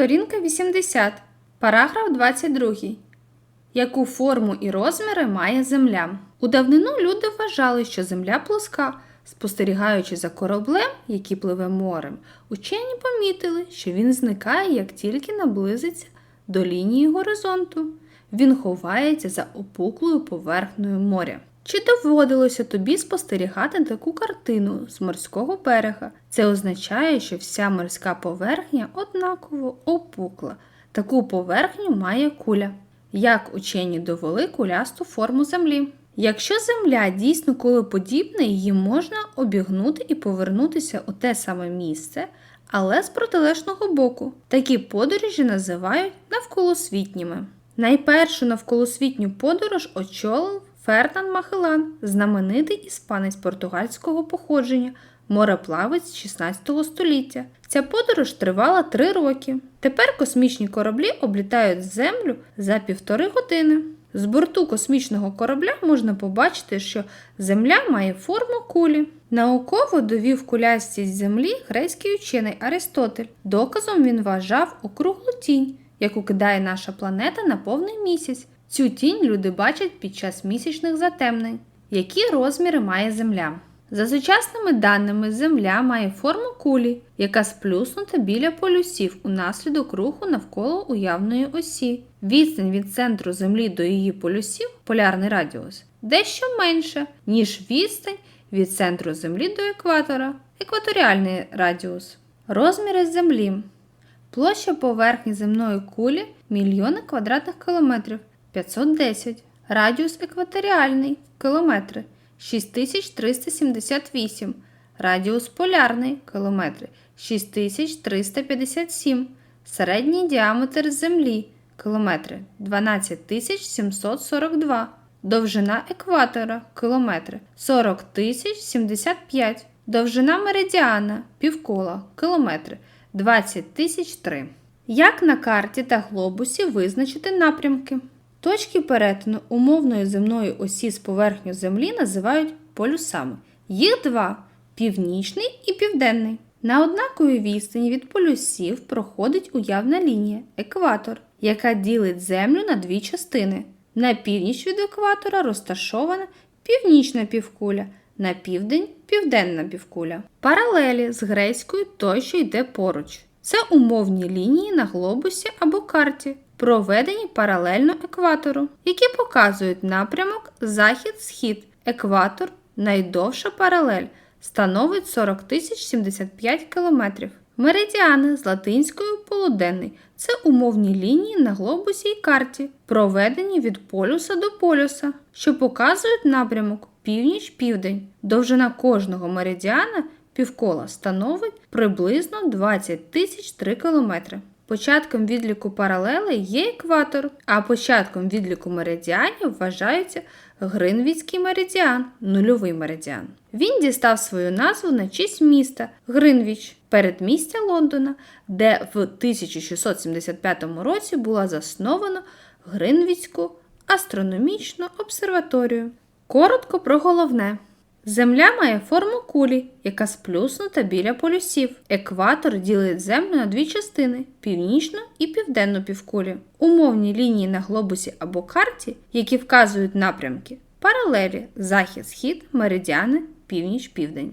Сторінка 80. Параграф 22. Яку форму і розміри має Земля? У давнину люди вважали, що Земля плоска. Спостерігаючи за кораблем, який пливе морем, учені помітили, що він зникає, як тільки наблизиться до лінії горизонту. Він ховається за опуклою поверхнею моря. Чи доводилося тобі спостерігати таку картину з морського берега? Це означає, що вся морська поверхня однаково опукла. Таку поверхню має куля. Як учені довели кулясту форму землі? Якщо земля дійсно кулеподібна, її можна обігнути і повернутися у те саме місце, але з протилежного боку. Такі подорожі називають навколосвітніми. Найпершу навколосвітню подорож очолив Фернан Махелан, знаменитий іспанець португальського походження, мореплавець 16 століття. Ця подорож тривала три роки. Тепер космічні кораблі облітають Землю за півтори години. З борту космічного корабля можна побачити, що Земля має форму кулі. Науково довів кулястість Землі грецький учений Аристотель. Доказом він вважав округлу тінь, яку кидає наша планета на повний місяць. Цю тінь люди бачать під час місячних затемнень. Які розміри має Земля? За сучасними даними, Земля має форму кулі, яка сплюснута біля полюсів унаслідок руху навколо уявної осі. Відстань від центру Землі до її полюсів, полярний радіус, дещо менша, ніж відстань від центру Землі до екватора, екваторіальний радіус. Розміри Землі. Площа поверхні земної кулі мільйони квадратних кілометрів 510. Радіус екваторіальний кілометри 6378. Радіус полярний кілометри 6357. Середній діаметр Землі кілометри 12742. Довжина екватора кілометри 40075. Довжина меридіана півкола кілометри 20003. Як на карті та глобусі визначити напрямки? Точки перетину умовної земної осі з поверхню Землі називають полюсами. Їх два північний і південний. На однаковій відстані від полюсів проходить уявна лінія екватор, яка ділить Землю на дві частини. На північ від екватора розташована північна півкуля, на південь південна півкуля. Паралелі з грецькою той, що йде поруч. Це умовні лінії на глобусі або карті, проведені паралельно екватору, які показують напрямок захід-схід. Екватор найдовша паралель становить 40 075 км. Меридіани з латинською полуденний це умовні лінії на глобусі і карті, проведені від полюса до полюса, що показують напрямок північ-південь. Довжина кожного меридіана півкола становить приблизно 20 тисяч 3 км. Початком відліку паралелей є екватор, а початком відліку меридіанів вважається Гринвіцький меридіан, нульовий меридіан. Він дістав свою назву на честь міста Гринвіч, передмістя Лондона, де в 1675 році була заснована Гринвіцьку астрономічну обсерваторію. Коротко про головне. Земля має форму кулі, яка сплюснута біля полюсів. Екватор ділить землю на дві частини північну і південну півкулі. Умовні лінії на глобусі або карті, які вказують напрямки, паралелі захід-схід, меридіани, північ-південь.